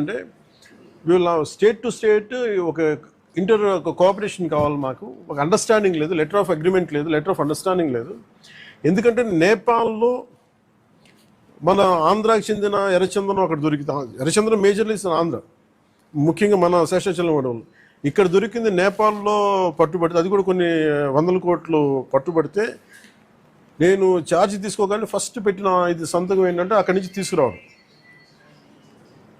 అంటే వీళ్ళ state to state ఒక ఇంటర్ ఒక కోఆపరేషన్ కావాలి మాకు. ఒక అండర్స్టాండింగ్ లేదు లెటర్ ఆఫ్ అగ్రిమెంట్ లేదు లెటర్ ఆఫ్ అండర్స్టాండింగ్ లేదు. ఎందుకంటే నేపాల్లో మన ఆంధ్రాకి చెందిన ఎర్రచందనం అక్కడ దొరికితే ఎర్రచందనం మేజర్లీ ఆంధ్ర. ముఖ్యంగా మన శేషాచలం వాళ్ళు ఇక్కడ దొరికింది నేపాల్లో పట్టుబడితే అది కూడా కొన్ని వందల కోట్లు పట్టుబడితే నేను ఛార్జ్ తీసుకోగానే ఫస్ట్ పెట్టిన ఇది సంతకం ఏంటంటే అక్కడి నుంచి తీసుకురావడం.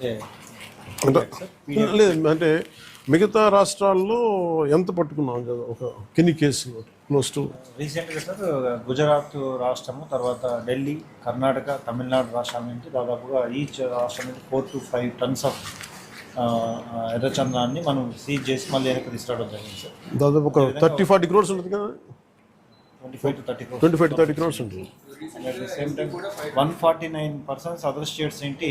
అంటే లేదు అంటే మిగతా రాష్ట్రాల్లో ఎంత పట్టుకున్నాం? కదా ఒక కిన్ని కేసులు క్లోజ్ టు రీసెంట్గా సార్ గుజరాత్ రాష్ట్రము తర్వాత ఢిల్లీ కర్ణాటక తమిళనాడు రాష్ట్రాల నుంచి దాదాపుగా ఈచ్ రాష్ట్రం నుంచి four to five tons of ఎర్రచంద్రాన్ని మనం సీజ్ చేసి మళ్ళీ వెనక్కి తీసుకురావడం జరిగింది సార్ దాదాపు ఒక థర్టీ ఫార్టీ క్రోర్స్ ఉంటుంది కదా? Twenty five to thirty twenty five thirty crores ఉంటుంది. Same time one forty nine persons other states ఏంటి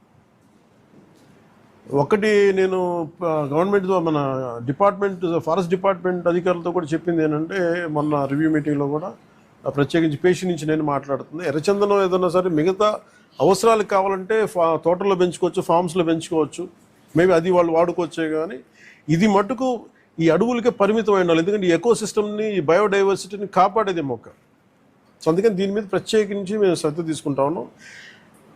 ఒకటి నేను గవర్నమెంట్ మన డిపార్ట్మెంట్ ఫారెస్ట్ డిపార్ట్మెంట్ అధికారులతో కూడా చెప్పింది ఏంటంటే మొన్న రివ్యూ మీటింగ్లో కూడా ప్రత్యేకించి పేషి నుంచి నేను మాట్లాడుతుంది. ఎర్రచందనం ఏదైనా సరే మిగతా అవసరాలకు కావాలంటే ఫా తోటల్లో పెంచుకోవచ్చు ఫామ్స్లో పెంచుకోవచ్చు. మేబీ అది వాళ్ళు వాడుకోవచ్చే కానీ ఇది మటుకు ఈ అడవులకే పరిమితం అయిన వాళ్ళు ఎందుకంటే ఈ ఎకో సిస్టమ్ని ఈ బయోడైవర్సిటీని కాపాడేది మొక్క. సో అందుకని దీని మీద ప్రత్యేకించి మేము శ్రద్ధ తీసుకుంటా ఉన్నాం.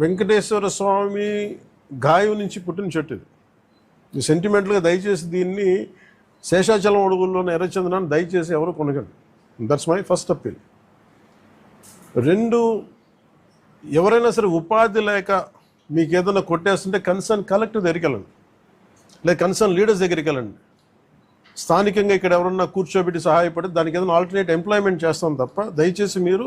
వెంకటేశ్వర స్వామి గాయం నుంచి పుట్టిన చెట్టు ఇది. సెంటిమెంటల్గా దయచేసి దీన్ని శేషాచలం అడుగుల్లోని ఎర్రచందనాన్ని దయచేసి ఎవరు కొనగండి దట్స్ మై ఫస్ట్ అప్పీల్ రెండు ఎవరైనా సరే ఉపాధి లేక మీకు ఏదైనా కొట్టేస్తుంటే కన్సర్న్ కలెక్టర్ దగ్గరికి వెళ్ళండి. లేదా కన్సర్న్ లీడర్స్ దగ్గరికి వెళ్ళండి. స్థానికంగా ఇక్కడ ఎవరన్నా కూర్చోబెట్టి సహాయపడి దానికి ఏదైనా ఆల్టర్నేట్ ఎంప్లాయ్మెంట్ చేస్తాం తప్ప దయచేసి మీరు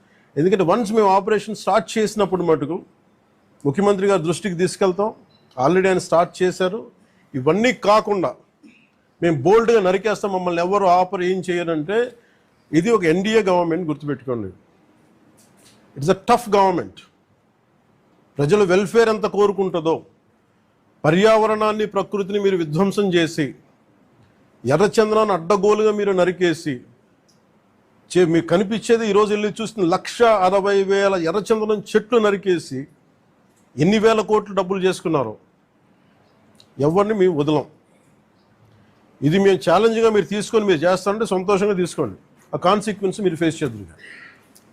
ఎందుకంటే వన్స్ మేము ఆపరేషన్ స్టార్ట్ చేసినప్పుడు మటుకు ముఖ్యమంత్రి గారి దృష్టికి తీసుకెళ్తాం. ఆల్రెడీ ఆయన స్టార్ట్ చేశారు. ఇవన్నీ కాకుండా మేము బోల్డ్గా నరికేస్తాం మమ్మల్ని ఎవరు ఆపర్ ఏం చేయరంటే ఇది ఒక ఎన్డీఏ గవర్నమెంట్ గుర్తుపెట్టుకోండి. ఇట్స్ అ టఫ్ గవర్నమెంట్ ప్రజల వెల్ఫేర్ ఎంత కోరుకుంటుందో పర్యావరణాన్ని ప్రకృతిని మీరు విధ్వంసం చేసి ఎర్రచంద్రాన్ని అడ్డగోలుగా మీరు నరికేసి మీకు కనిపించేది ఈరోజు వెళ్ళి చూస్తున్న లక్ష అరవై వేల ఎర్రచందనం చెట్లు నరికేసి ఎన్ని వేల కోట్లు డబ్బులు చేసుకున్నారు ఎవరిని మేము వదలం. ఇది మేము ఛాలెంజ్గా మీరు తీసుకొని మీరు చేస్తారంటే సంతోషంగా తీసుకోండి. ఆ కాన్సిక్వెన్స్ మీరు ఫేస్ చేద్దరు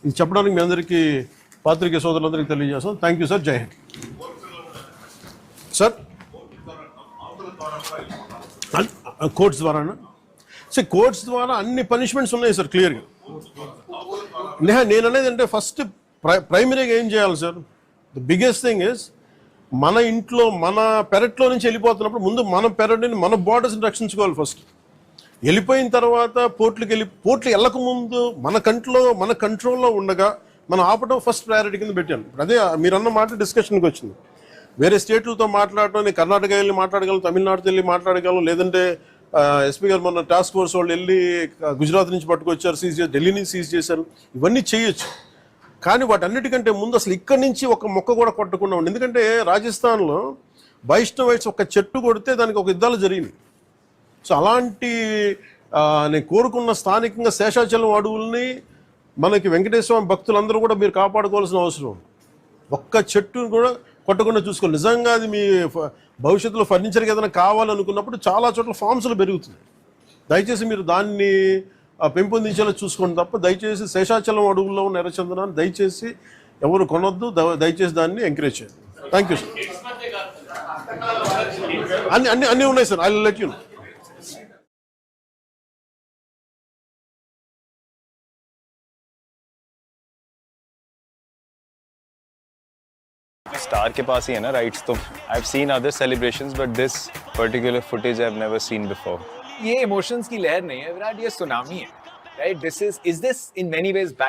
ఇది చెప్పడానికి మీ అందరికీ పాత్రికే సోదరులందరికీ తెలియజేస్తాం. థ్యాంక్ యూ సార్ జై హింద్ సార్ కోర్ట్స్ ద్వారానా? సార్ కోర్ట్స్ ద్వారా అన్ని పనిష్మెంట్స్ ఉన్నాయి సార్ క్లియర్గా నేహ నేను అనేది అంటే ఫస్ట్ ప్రైమరీగా ఏం చేయాలి sir the biggest thing is మన ఇంట్లో మన పెరట్లో నుంచి వెళ్ళిపోతున్నప్పుడు ముందు మన పెరటిని మన బార్డర్స్ని రక్షించుకోవాలి ఫస్ట్ వెళ్ళిపోయిన తర్వాత పోర్ట్లకు వెళ్ళి పోర్ట్లు వెళ్ళకముందు మన కంట్లో మన కంట్రోల్లో ఉండగా మనం ఆపడం ఫస్ట్ ప్రయారిటీ కింద పెట్టాను. అదే మీరు అన్న మాట డిస్కషన్కి వచ్చింది. వేరే స్టేట్లతో మాట్లాడటం నేను కర్ణాటక వెళ్ళి మాట్లాడగలను తమిళనాడుతో వెళ్ళి మాట్లాడగలను లేదంటే ఎస్పీ గారు మొన్న టాస్క్ ఫోర్స్ వాళ్ళు వెళ్ళి గుజరాత్ నుంచి పట్టుకొచ్చారు సీజ్ చేసి ఢిల్లీ నుంచి సీజ్ చేశారు. ఇవన్నీ చేయొచ్చు. కానీ వాటన్నిటికంటే ముందు అసలు ఇక్కడి నుంచి ఒక మొక్క కూడా కొట్టకుండా ఉండి. ఎందుకంటే రాజస్థాన్లో వైష్ణవైట్స్ ఒక చెట్టు కొడితే దానికి ఒక యుద్ధాలు జరిగింది సో అలాంటి నేను కోరుకున్న స్థానికంగా శేషాచలం అడవుల్ని మనకి వెంకటేశ్వర స్వామి భక్తులందరూ కూడా మీరు కాపాడుకోవాల్సిన అవసరం ఒక్క చెట్టును కూడా కొట్టకుండా చూసుకోవాలి. నిజంగా అది మీ ఫ- భవిష్యత్తులో ఫర్నిచర్కి ఏదైనా కావాలనుకున్నప్పుడు చాలా చోట్ల ఫామ్స్లు పెరుగుతున్నాయి. దయచేసి మీరు దాన్ని పెంపొందించేలా చూసుకోండి తప్ప దయచేసి శేషాచలం అడవుల్లో ఉన్న ఎర్రచందనాన్ని దయచేసి ఎవరు కొనొద్దు. దయచేసి దాన్ని ఎంకరేజ్ చేయండి. థ్యాంక్ యూ సార్ అన్ని అన్ని అన్నీ ఉన్నాయి sir I let you star के पास ही है ना राइट्स तो I have seen other celebrations but this particular footage I have never seen before ये इमोशंस की लहर नहीं है, विराट, ये सुनामी है right this is is this in many ways